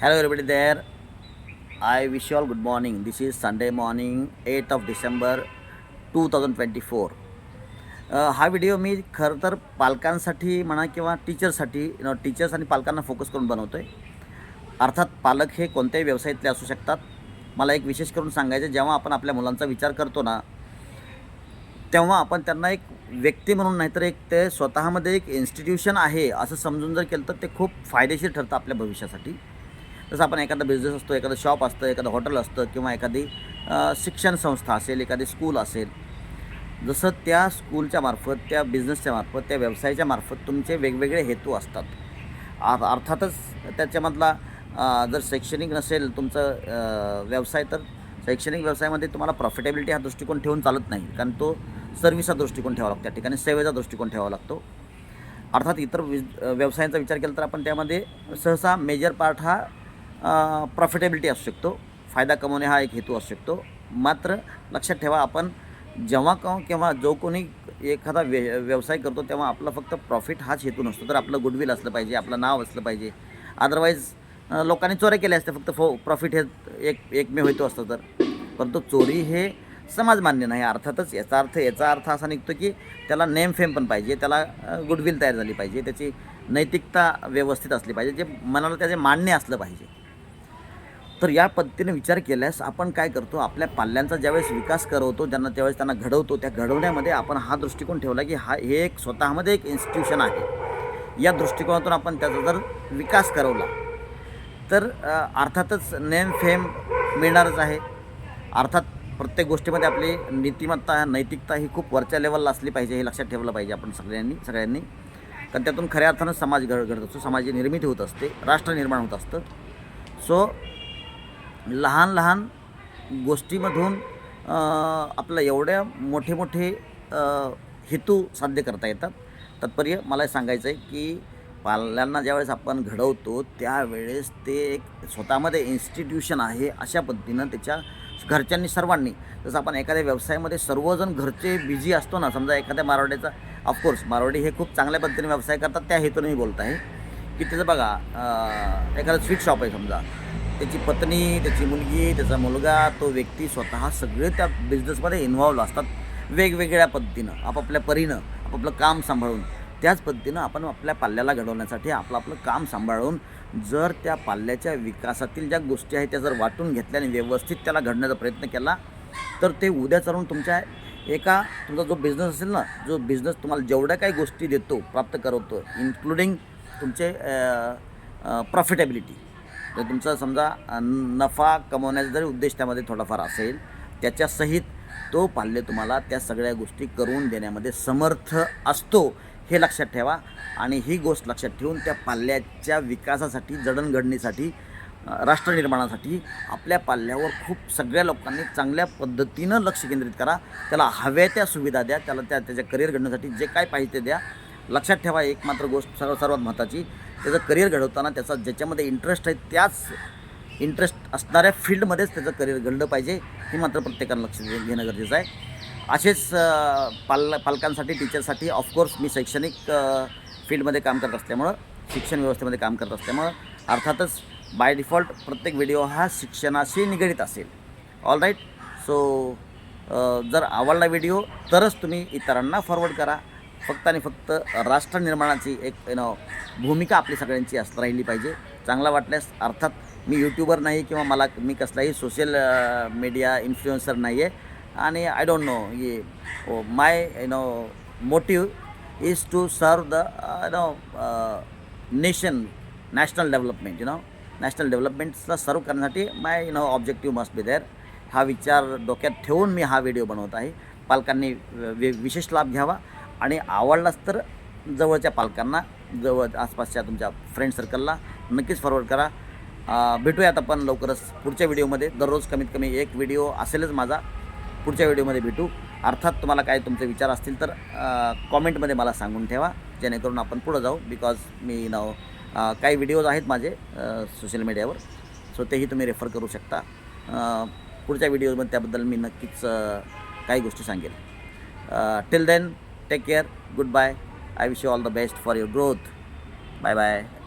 Hello, everybody there. I wish you all good morning. This is Sunday morning, 8th of December 2024. अ, uh, हा video मी खरं तर पालकांसाठी म्हणा किंवा टीचरसाठी नो टीचर्स आणि पालकांना फोकस करून बनवतो आहे अर्थात पालक हे कोणत्याही व्यवसायातले असू शकतात मला एक विशेष करून सांगायचं जेव्हा आपण आपल्या मुलांचा विचार करतो ना तेव्हा आपण त्यांना एक व्यक्ती म्हणून नाहीतर एक ते स्वतःमध्ये एक इन्स्टिट्यूशन आहे असं समजून जर केलं तर ते खूप फायदेशीर ठरतं आपल्या भविष्यासाठी जसं आपण एखादा बिझनेस असतो एखादं शॉप असतं एखादं हॉटेल असतं किंवा एखादी शिक्षण संस्था असेल एखादी स्कूल असेल जसं त्या स्कूलच्या मार्फत त्या बिझनेसच्या मार्फत त्या व्यवसायाच्या मार्फत तुमचे वेगवेगळे हेतू असतात. आ- अर्थातच त्याच्यामधला जर शैक्षणिक नसेल तुमचं व्यवसाय तर शैक्षणिक व्यवसायामध्ये तुम्हाला प्रॉफिटेबिलिटी हा दृष्टिकोन ठेवून चालत नाही. कारण तो सर्व्हिसचा दृष्टिकोन ठेवावा लागतो. त्या ठिकाणी सेवेचा दृष्टिकोन ठेवावा लागतो. अर्थात इतर विज व्यवसायांचा विचार केला तर आपण त्यामध्ये सहसा मेजर पार्ट हा प्रॉफिटेबिलिटी असू शकतो. फायदा कमवणे हा एक हेतू असू शकतो. मात्र लक्षात ठेवा आपण जेव्हा केव्हा किंवा जो कोणी एखादा व्य व्यवसाय करतो तेव्हा आपला फक्त प्रॉफिट हाच हेतू नसतो. तर आपलं गुडविल असलं पाहिजे आपलं नाव असलं पाहिजे. अदरवाईज लोकांनी चोऱ्या केल्या असते फक्त फो प्रॉफिट हे एक एकमेव हेतू असतं तर. परंतु चोरी हे समाजमान्य नाही. अर्थातच याचा अर्थ याचा अर्थ असा निघतो की त्याला नेम फेम पण पाहिजे त्याला गुडविल तयार झाली पाहिजे त्याची नैतिकता व्यवस्थित असली पाहिजे जे मनाला त्याचे मान्य असलं पाहिजे. तर या पद्धतीने विचार केल्यास आपण काय करतो आपल्या पाल्यांचा ज्यावेळेस विकास करवतो ज्यांना त्यावेळेस त्यांना घडवतो त्या घडवण्यामध्ये आपण हा दृष्टिकोन ठेवला की हा हे एक स्वतःमध्ये एक इन्स्टिट्यूशन आहे. या दृष्टिकोनातून आपण त्याचा जर विकास करवला तर अर्थातच नेम फेम मिळणारच आहे. अर्थात प्रत्येक गोष्टीमध्ये आपली नीतिमत्ता नैतिकता ही खूप वरच्या लेवलला असली पाहिजे हे लक्षात ठेवलं पाहिजे आपण सगळ्यांनी सगळ्यांनी. कारण त्यातून खऱ्या अर्थानं समाज घड घडत असतो समाज निर्मिती होत असते राष्ट्र निर्माण होत असतं. सो लहान लहान गोष्टीमधून अ, आपलं एवढ्या मोठे मोठे हेतू साध्य करता येतात. तात्पर्य मला सांगायचं आहे की पाल्यांना ज्यावेळेस आपण घडवतो त्यावेळेस ते एक स्वतःमध्ये इन्स्टिट्यूशन आहे अशा पद्धतीनं त्याच्या घरच्यांनी सर्वांनी. जसं आपण एखाद्या व्यवसायामध्ये सर्वजण घरचे बिझी असतो ना समजा एखाद्या मारवाड्याचा ऑफकोर्स मारवाडी हे खूप चांगल्या पद्धतीने व्यवसाय करतात त्या हेतूने मी बोलत आहे. की त्याचं बघा एखादं स्वीट शॉप आहे समजा. त्याची पत्नी त्याची मुलगी त्याचा मुलगा तो व्यक्ती स्वतः सगळे त्या बिझनेसमध्ये इन्व्हॉल्व असतात. वेगवेगळ्या पद्धतीनं आपापल्या परीनं आपापलं काम सांभाळून. त्याच पद्धतीनं आपण आपल्या पाल्याला घडवण्यासाठी आपलं आपलं काम सांभाळून जर त्या पाल्याच्या विकासातील ज्या गोष्टी आहेत त्या जर वाटून घेतल्या आणि व्यवस्थित त्याला घडण्याचा प्रयत्न केला तर ते उद्या चालून तुमच्या एका तुमचा जो बिझनेस असेल ना जो बिझनेस तुम्हाला जेवढ्या काही गोष्टी देतो प्राप्त करवतो इन्क्लुडिंग तुमचे प्रॉफिटेबिलिटी तर तुमचा समजा नफा कमवण्याचा जरी उद्देश त्यामध्ये थोडाफार असेल त्याच्यासहित तो पाल्य तुम्हाला त्या सगळ्या गोष्टी करून देण्यामध्ये समर्थ असतो हे लक्षात ठेवा. आणि ही गोष्ट लक्षात ठेवून त्या पाल्याच्या विकासासाठी जडणघडणीसाठी राष्ट्रनिर्माणासाठी राष्ट्र निर्माणासाठी आपल्या पाल्यावर खूप सगळ्या लोकांनी चांगल्या पद्धतीनं लक्ष केंद्रित करा. त्याला हव्या त्या सुविधा द्या त्याला त्या त्याच्या करिअर घडण्यासाठी जे काय पाहिजे ते द्या. लक्षात ठेवा एक मात्र गोष्ट सर्व सर्वात महत्त्वाची त्याचं करिअर घडवताना त्याचा ज्याच्यामध्ये इंटरेस्ट आहे त्याच इंटरेस्ट असणाऱ्या फील्डमध्येच त्याचं करिअर घडलं पाहिजे हे मात्र प्रत्येकानं लक्ष दे- घेणं गरजेचं आहे. असेच पाल पालकांसाठी टीचरसाठी ऑफकोर्स मी शैक्षणिक फील्डमध्ये काम करत असल्यामुळं शिक्षण व्यवस्थेमध्ये काम करत असल्यामुळं अर्थातच बाय डिफॉल्ट प्रत्येक व्हिडिओ हा शिक्षणाशी निगडीत असेल. ऑल राईट सो जर आवडला व्हिडिओ तरच तुम्ही इतरांना फॉरवर्ड करा. फक्त आणि फक्त राष्ट्र निर्माणाची एक नो भूमिका आपली सगळ्यांची असं राहिली पाहिजे. चांगला वाटल्यास अर्थात मी यूट्यूबर नाही किंवा मला मी कसलाही सोशल मीडिया इन्फ्लुएन्सर नाही आहे आणि I don't know yeah my you know motive is to serve the no nation national development you know national डेव्हलपमेंट्सला serve करण्यासाठी my you know objective must be there हा विचार डोक्यात ठेवून मी हा व्हिडिओ बनवत आहे. पालकांनी वि विशेष लाभ घ्यावा. आणि आवडलाच तर जवळच्या पालकांना जवळ आसपासच्या तुमच्या फ्रेंड सर्कलला नक्कीच फॉरवर्ड करा. भेटूयात आपण लवकरच पुढच्या व्हिडिओमध्ये दररोज कमीत कमी एक व्हिडिओ असेलच माझा. पुढच्या व्हिडिओमध्ये भेटू. अर्थात तुम्हाला काय तुमचे विचार असतील तर कॉमेंटमध्ये मला सांगून ठेवा. जेणेकरून आपण पुढं जाऊ. बिकॉज मी नाव काही व्हिडिओज आहेत माझे सोशल मीडियावर सो तेही तुम्ही रेफर करू शकता. पुढच्या व्हिडिओमध्ये त्याबद्दल मी नक्कीच काही गोष्टी सांगेल till then Take care. Goodbye. I wish you all the best for your growth. Bye bye.